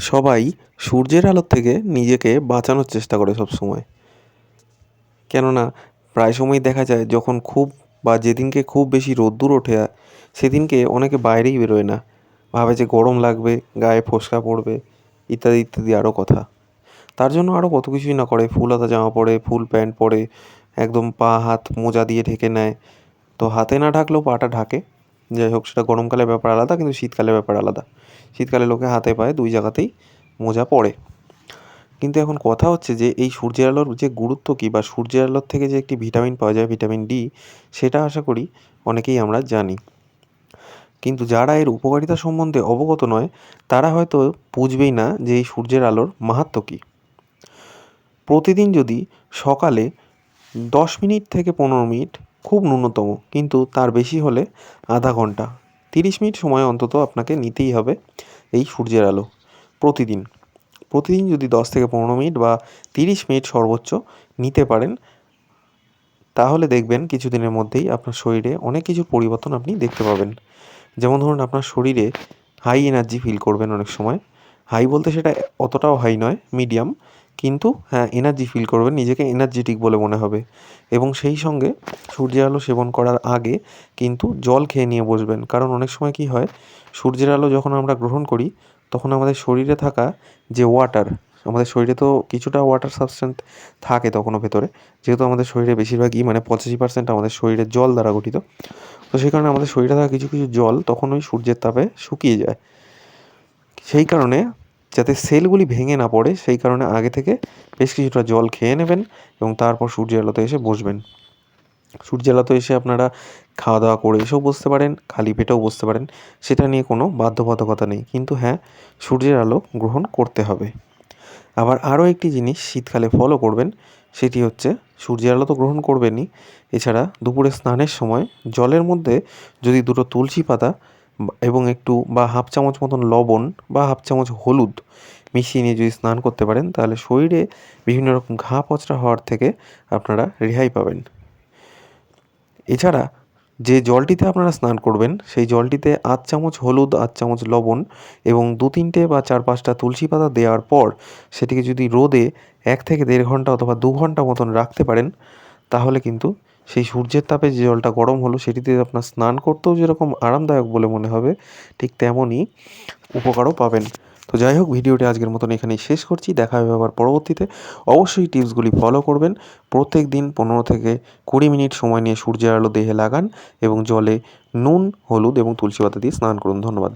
সবাই সূর্যের আলোর থেকে নিজেকে বাঁচানোর চেষ্টা করে সব সময় কেননা, প্রায় সময় দেখা যায় যখন খুব বা যেদিনকে খুব বেশি রোদ্দুর ওঠে, সেদিনকে অনেকে বাইরেই বেরোয় না। ভাবে যে গরম লাগবে, গায়ে ফোস্কা পড়বে, ইত্যাদি ইত্যাদি আরও কথা। তার জন্য আরও কত কিছুই না করে। ফুল হাতা জামা পরে, ফুল প্যান্ট পরে, একদম পা, হাত মোজা দিয়ে ঢেকে নেয়। তো হাতে না ঢাকলেও পাটা ঢাকে। যাই হোক, সেটা গরমকালের ব্যাপার আলাদা, কিন্তু শীতকালের ব্যাপার আলাদা। শীতকালে লোকে হাতে পায়ে দুই জায়গাতেই মোজা পড়ে কিন্তু এখন কথা হচ্ছে যে, এই সূর্যের আলোর যে গুরুত্ব কী বা সূর্যের আলোর থেকে যে একটি ভিটামিন পাওয়া যায়, ভিটামিন ডি, সেটা আশা করি অনেকেই আমরা জানি। কিন্তু যারা এর উপকারিতা সম্বন্ধে অবগত নয়, তারা হয়তো বুঝবেই না যে এই সূর্যের আলোর মাহাত্ম কী। প্রতিদিন যদি সকালে দশ মিনিট থেকে পনেরো মিনিট খুব ন্যূনতম, কিন্তু তার বেশি হলে আধা ঘণ্টা। তিরিশ মিনিট সময় অন্তত আপনাকে নিতেই হবে এই সূর্যের আলো প্রতিদিন। প্রতিদিন যদি দশ থেকে পনেরো মিনিট বা তিরিশ মিনিট সর্বোচ্চ নিতে পারেন, তাহলে দেখবেন কিছুদিনের মধ্যেই আপনার শরীরে অনেক কিছু পরিবর্তন আপনি দেখতে পাবেন। যেমন ধরুন, আপনার শরীরে হাই এনার্জি ফিল করবেন অনেক সময়। হাই বলতে সেটা অতটাও হাই নয় মিডিয়াম কিন্তু হ্যাঁ এনার্জি ফিল করবেন, নিজেকে এনার্জেটিক বলে মনে হবে। এবং সেই সঙ্গে সূর্যের আলো সেবন করার আগে কিন্তু জল খেয়ে নিয়ে বসবেন। কারণ অনেক সময় কী হয়, সূর্যের আলো যখন আমরা গ্রহণ করি, তখন আমাদের শরীরে থাকা যে ওয়াটার আমাদের শরীরে তো কিছুটা ওয়াটার সাবস্টেন্স থাকে তখনও ভেতরে, যেহেতু আমাদের শরীরে বেশিরভাগই মানে পঁচাশি পার্সেন্ট আমাদের শরীরের জল দ্বারা গঠিত, তো সেই কারণে আমাদের শরীরে থাকা কিছু কিছু জল তখন ওই সূর্যের তাপে শুকিয়ে যায়। সেই কারণে যাতে সেলগুলি ভেঙে না পড়ে, সেই কারণে আগে থেকে বেশ কিছুটা জল খেয়ে নেবেন এবং তারপর সূর্যের আলোতে এসে বসবেন। সূর্যের আলোতে এসে আপনারা খাওয়া দাওয়া করে এসেও বসতে পারেন, খালি পেটেও বসতে পারেন, সেটা নিয়ে কোনো বাধ্যবাধকতা নেই। কিন্তু হ্যাঁ সূর্যের আলো গ্রহণ করতে হবে। আবার আরও একটি জিনিস শীতকালে ফলো করবেন, সেটি হচ্ছে সূর্যের আলো তো গ্রহণ করবেনই। এছাড়া দুপুরে স্নানের সময় জলের মধ্যে যদি দুটো তুলসী পাতা এবং একটু বা হাফ চামচ মতন লবণ বা হাফ চামচ হলুদ মিশিয়ে নিয়ে যদি স্নান করতে পারেন, তাহলে শরীরে বিভিন্ন রকম ঘা পচড়া হওয়ার থেকে আপনারা রেহাই পাবেন। এছাড়া যে জলটিতে আপনারা স্নান করবেন, সেই জলটিতে আধ চামচ হলুদ, আধ চামচ লবণ এবং দু তিনটে বা চার পাঁচটা তুলসী পাতা দেওয়ার পর সেটিকে যদি রোদে এক থেকে দেড় ঘণ্টা অথবা দু ঘণ্টা মতন রাখতে পারেন, তাহলে কিন্তু সেই সূর্যের তাপে যে জলটা গরম হলো সেটিতে আপনার স্নান করতেও যেরকম আরামদায়ক বলে মনে হবে, ঠিক তেমনই উপকারও পাবেন। তো যাই হোক, ভিডিওটি আজকের মতন এখানেই শেষ করছি। দেখা হবে আবার পরবর্তীতে। অবশ্যই টিপসগুলি ফলো করবেন। প্রত্যেক দিন পনেরো থেকে কুড়ি মিনিট সময় নিয়ে সূর্যের আলো দেহে লাগান এবং জলে নুন, হলুদ এবং তুলসী পাতা দিয়ে স্নান করুন। ধন্যবাদ।